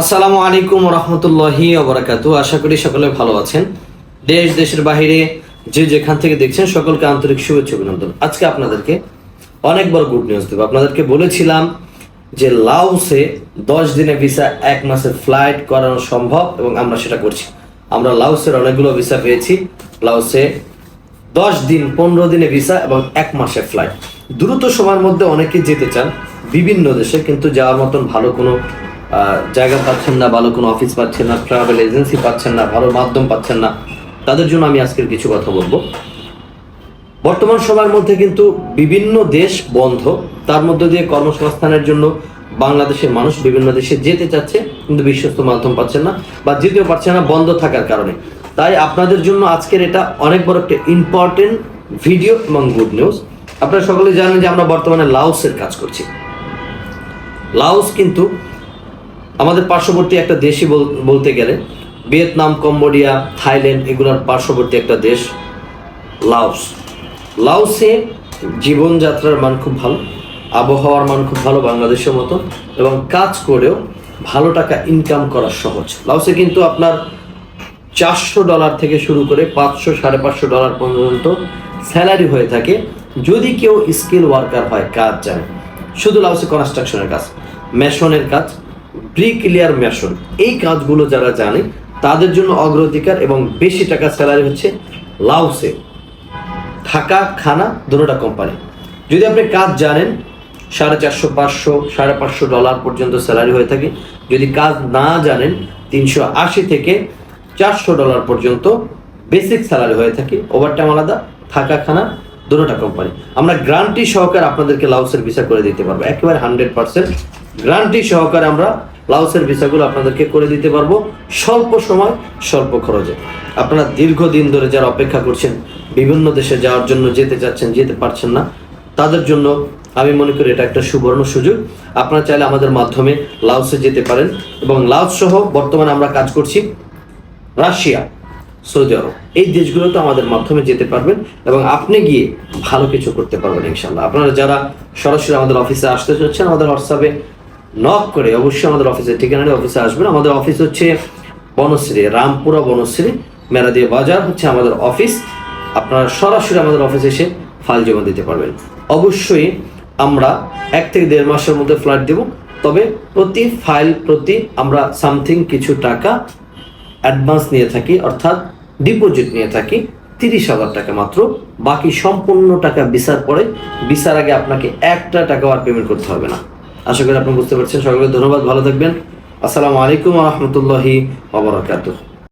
আসসালামু আলাইকুম রহমতুল্লাহি ওবরাকাত আশা করি সকলে ভালো আছেন। দেশ, দেশের বাইরে যে যেখান থেকে দেখছেন, সকলকে আন্তরিক শুভেচ্ছা অভিনন্দন। আজকে আপনাদেরকে অনেক বড় গুড নিউজ দেবো। আপনাদেরকে বলেছিলাম যে লাউসে দশ দিনে ভিসা এক মাসের ফ্লাইট করানো সম্ভব এবং আমরা সেটা করছি। আমরা লাউসের অনেকগুলো ভিসা পেয়েছি। লাউসে দশ দিন, পনেরো দিনে ভিসা এবং এক মাসের ফ্লাইট দ্রুত সময়ের মধ্যে অনেকে যেতে চান বিভিন্ন দেশে, কিন্তু যাওয়ার মতন ভালো কোনো জায়গা পাচ্ছেন না, ভালো কোনো অফিস পাচ্ছেন না ট্রাভেল এজেন্সি পাচ্ছেন না, ভালো মাধ্যম পাচ্ছেন না, তাদের জন্য আমি আজকের কিছু কথা বলব। বর্তমান সময়ের মধ্যে কিন্তু বিভিন্ন দেশ বন্ধ, তার মধ্যে দিয়ে কর্মসংস্থানের জন্য বাংলাদেশের মানুষ বিভিন্ন দেশে যেতে চাচ্ছে, কিন্তু বিশ্বস্ত মাধ্যম পাচ্ছেন না বা যেতেও পারছে না বন্ধ থাকার কারণে। তাই আপনাদের জন্য আজকের এটা অনেক বড় একটা ইম্পর্টেন্ট ভিডিও এবং গুড নিউজ আপনারা সকলে জানেন যে আমরা বর্তমানে লাউসের কাজ করছি। লাউস কিন্তু আমাদের পার্শ্ববর্তী একটা দেশই বল- বলতে গেলে, ভিয়েতনাম, কম্বোডিয়া, থাইল্যান্ড, এগুলোর পার্শ্ববর্তী একটা দেশ, লাওস। লাওসে জীবনযাত্রার মান খুব ভালো, আবহাওয়ার মান খুব ভালো বাংলাদেশের মতো, এবং কাজ করেও ভালো টাকা ইনকাম করা সহজ। লাওসে কিন্তু আপনার চারশো ডলার থেকে শুরু করে পাঁচশো, সাড়ে পাঁচশো ডলার পর্যন্ত স্যালারি হয়ে থাকে, যদি কেউ স্কিল ওয়ার্কার হয়, কাজ জানে। শুধু লাউসে কনস্ট্রাকশনের কাজ মেশনের কাজ ব্রিকলিয়ার মেশন এই কাজগুলো যারা জানে, তাদের জন্য অগ্রাধিকার এবং বেশি টাকা স্যালারি হচ্ছে লাউসে থাকা খানা দুটোটা কোম্পানি যদি আপনি কাজ জানেন, সাড়ে চারশো, পাঁচশো, সাড়ে পাঁচশো ডলার পর্যন্ত স্যালারি হয়ে থাকে। যদি কাজ না জানেন, তিনশো আশি থেকে চারশো ডলার পর্যন্ত বেসিক স্যালারি হয়ে থাকে। ওভারটাইম আলাদা থাকা খানা দুটোটা কোম্পানি আমরা গ্রান্টি সহকারে আপনাদেরকে লাউসের ভিসা করে দিতে পারব। একেবারে হান্ড্রেড পার্সেন্ট গ্রান্টি সহকারে আমরা লাউসের ভিসাগুলো আপনাদেরকে করে দিতে পারব। স্বল্প সময়, স্বল্প খরচে। আপনারা দীর্ঘদিন ধরে যারা অপেক্ষা করছেন, বিভিন্ন দেশে যাওয়ার জন্য যেতে চাচ্ছেন, যেতে পারছেন না, তাদের জন্য আমি মনে করি এটা একটা সুবর্ণ সুযোগ। আপনারা চাইলে আমাদের মাধ্যমে লাউসে যেতে পারেন এবং লাউস সহ বর্তমানে আমরা কাজ করছি রাশিয়া, সৌদি আরব। এই দেশগুলোতে আমাদের মাধ্যমে যেতে পারবেন এবং আপনি গিয়ে ভালো কিছু করতে পারবেন ইনশাল্লাহ আপনারা যারা সরাসরি আমাদের অফিসে আসতে চাচ্ছেন, আমাদের হোয়াটসঅ্যাপে নক করে অবশ্যই আমাদের অফিসের ঠিকানা অফিসে আসবেন। আমাদের অফিস হচ্ছে বনশ্রী, রামপুরা বনশ্রী মেরাদিয়া বাজার হচ্ছে আমাদের অফিস আপনারা সরাসরি আমাদের অফিসে এসে ফাইল জমা দিতে পারবেন। অবশ্যই আমরা এক থেকে দেড় মাসের মধ্যে ফ্ল্যাট দেব। তবে প্রতি ফাইল প্রতি আমরা সামথিং কিছু টাকা অ্যাডভান্স নিয়ে থাকি, অর্থাৎ ডিপোজিট নিয়ে থাকি, তিরিশ হাজার টাকা মাত্র। বাকি সম্পূর্ণ টাকা বিচার পরে, বিচার আগে আপনাকে একটা টাকাও আর পেমেন্ট করতে হবে না। আশা করি আপনি বুঝতে পারছেন। সকলকে ধন্যবাদ ভালো থাকবেন। আসসালামু আলাইকুম রহমতুল্লাহি ওবরাকাতুহ